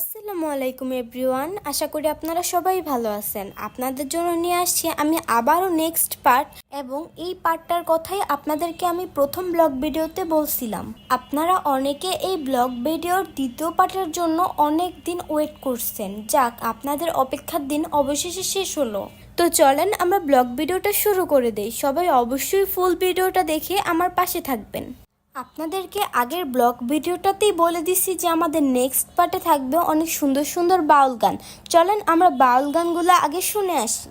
আসসালামু আলাইকুম এভরিওয়ান। আশা করি আপনারা সবাই ভালো আছেন। আপনাদের জন্য নিয়ে আসছি আমি আবারও নেক্সট পার্ট এবং এই পার্টটার কথাই আপনাদেরকে আমি প্রথম ব্লগ ভিডিওতে বলছিলাম। আপনারা অনেকে এই ব্লগ ভিডিওর দ্বিতীয় পার্টের জন্য অনেক দিন ওয়েট করছেন। যাক, আপনাদের অপেক্ষার দিন অবশেষে শেষ হলো। তো চলেন আমরা ব্লগ ভিডিওটা শুরু করে দেই। সবাই অবশ্যই ফুল ভিডিওটা দেখে আমার পাশে থাকবেন। আপনাদেরকে আগের ব্লগ ভিডিওটাতেই বলে দিছি যে আমাদের নেক্সট পার্টে থাকবে অনেক সুন্দর সুন্দর বাউল গান। চলেন আমরা বাউল গানগুলো আগে শুনে আসি।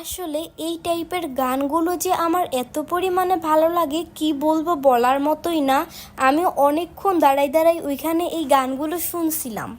আসলে এই টাইপের গানগুলো যে আমার এত পরিমাণে ভালো লাগে, কি বলব বলার মতোই না। আমি অনেকক্ষণ দাঁড়াই দাঁড়াই ওইখানে এই গানগুলো শুনছিলাম।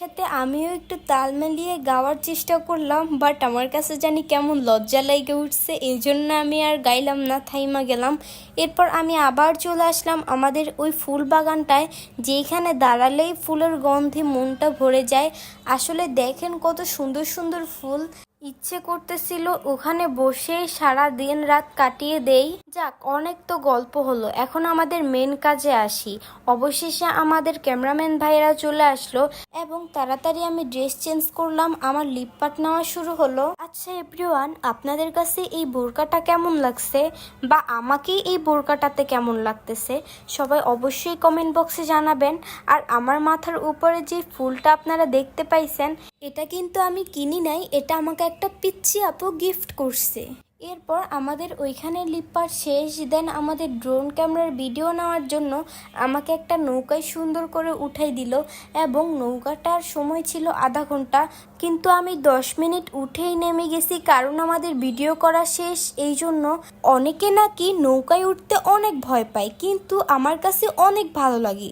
সাথে আমিও একটু তাল মিলিয়ে গাওয়ার চেষ্টা করলাম বাট আমার কাছে জানি কেমন লজ্জা লেগে উঠছে, এই জন্য আমি আর গাইলাম না, থাইমা গেলাম। এরপর আমি আবার চলে আসলাম আমাদের ওই ফুল বাগানটায় যেখানে দাঁড়ালেই ফুলের গন্ধে মনটা ভরে যায়। আসলে দেখেন কত সুন্দর সুন্দর ফুল। ইচ্ছে করতেছিল ওখানে বসে সারা দিন রাত কাটিয়ে দেই। যাক, অনেক তো গল্প হলো। এখন আমাদের মেন কাজে আসি। অবশেষে আমাদের ক্যামেরাম্যান ভাইয়েরা চলে আসলো এবং তাড়াতাড়ি আমি ড্রেস চেঞ্জ করলাম, আমার লিপ পাট নেওয়া শুরু হলো। আচ্ছা এভরিওয়ান আপনাদের কাছে এই বোরকাটা কেমন লাগছে? বা আমাকে এই বোরকাটাতে কেমন লাগতেছে? সবাই অবশ্যই কমেন্ট বক্সে জানাবেন। আর আমার মাথার উপরে যে ফুলটা আপনারা দেখতে পাইছেন এটা কিন্তু আমি কিনি নাই, এটা আমাকে একটা পিচ্ছি আপু গিফট করছে। এরপর আমাদের ওইখানে লিপার শেষ দেন আমাদের ড্রোন ক্যামেরার ভিডিও নেওয়ার জন্য আমাকে একটা নৌকায় সুন্দর করে উঠাই দিল এবং নৌকাটার সময় ছিল আধা ঘণ্টা, কিন্তু আমি দশ মিনিট উঠেই নেমে গেছি কারণ আমাদের ভিডিও করা শেষ। এই জন্য অনেকে নাকি নৌকায় উঠতে অনেক ভয় পায়, কিন্তু আমার কাছে অনেক ভালো লাগে।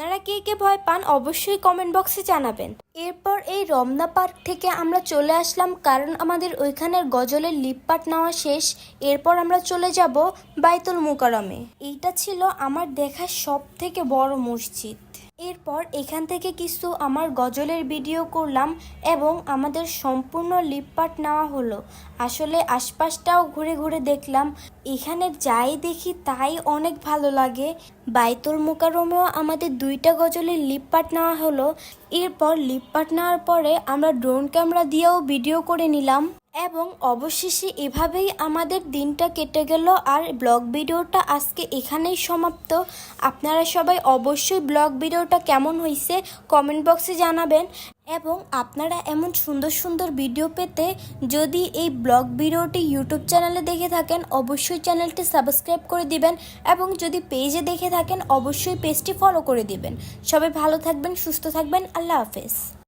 আপনারা কে কে ভয় পান অবশ্যই কমেন্ট বক্সে জানাবেন। এরপর এই রমনা পার্ক থেকে আমরা চলে আসলাম কারণ আমাদের ওইখানের গজলের লিপপাট নেওয়া শেষ। এরপর আমরা চলে যাব বাইতুল মুকারমে এইটা ছিল আমার দেখা সব থেকে বড় মসজিদ। এরপর এখান থেকে কিছু আমার গজলের ভিডিও করলাম এবং আমাদের সম্পূর্ণ লিপপাট নেওয়া হলো। আসলে আশপাশটাও ঘুরে ঘুরে দেখলাম। এখানে যাই দেখি তাই অনেক ভালো লাগে। বাইতুল মোকারমেও আমাদের দুইটা গজলের লিপপাট নেওয়া হলো। এরপর লিপপাট নেওয়ার পরে আমরা ড্রোন ক্যামেরা দিয়েও ভিডিও করে নিলাম। এবং অবশেষে এভাবেই আমাদের দিনটা কেটে গেল। আর ব্লগ ভিডিওটা আজকে এখানেই সমাপ্ত। আপনারা সবাই অবশ্যই ব্লগ ভিডিওটা কেমন হয়েছে কমেন্ট বক্সে জানাবেন। এবং আপনারা এমন সুন্দর সুন্দর ভিডিও পেতে যদি এই ব্লগ ভিডিওটি ইউটিউব চ্যানেলে দেখে থাকেন, অবশ্যই চ্যানেলটি সাবস্ক্রাইব করে দিবেন এবং যদি পেজে দেখে থাকেন, অবশ্যই পেজটি ফলো করে দিবেন। সবাই ভালো থাকবেন, সুস্থ থাকবেন। আল্লাহ হাফেজ।